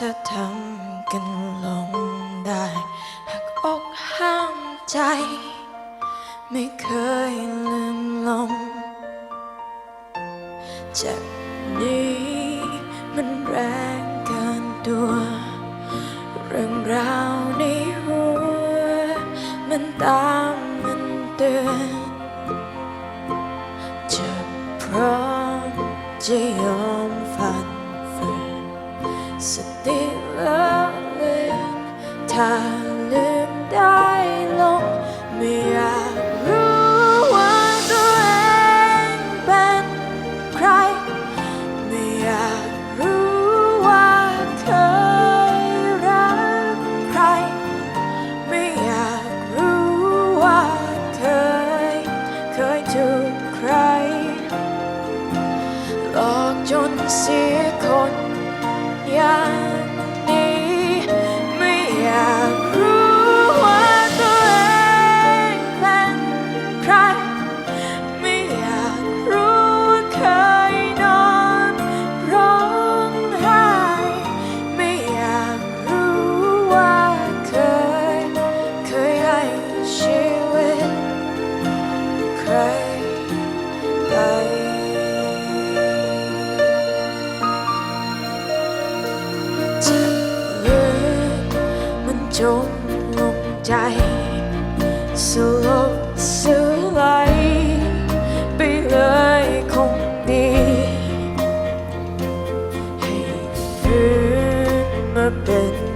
จะทำกันลงได้หักอกห้ามใจ ไม่เคยลืมลงจ็บนี้มันแรงเกินตัว เรื่องราวในหัว มันตามมันเตือนจะพร้อมจะยอมฝัน สติเลอะเลือนถ้าลืมได้ลงไม่อยากรู้ว่าตัวเองเป็นใคร ไม่อยากรู้ว่าเคยรักใคร ไม่อยากรู้ว่าเคย เคยถูกใคร หลอกจนเสียคน อย่างนี้ไม่อยากรู้ว่าตัวเองเป็นใคร ไม่อยากรู้ว่าเคยนอนร้องไห้ไม่อยากรู้ว่าเคย เคยให้ชีวิตใครไป ใจสลบสลายไปเลยคงดีให้ฟื้นมาเป็นเป็น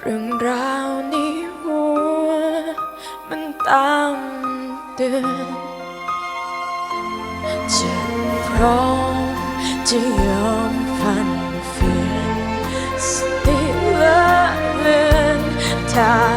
เรื่องราวนี้หัว มันตามเตือนจะพร้อมจะยอมฟันเฟือนสติละเลือนทา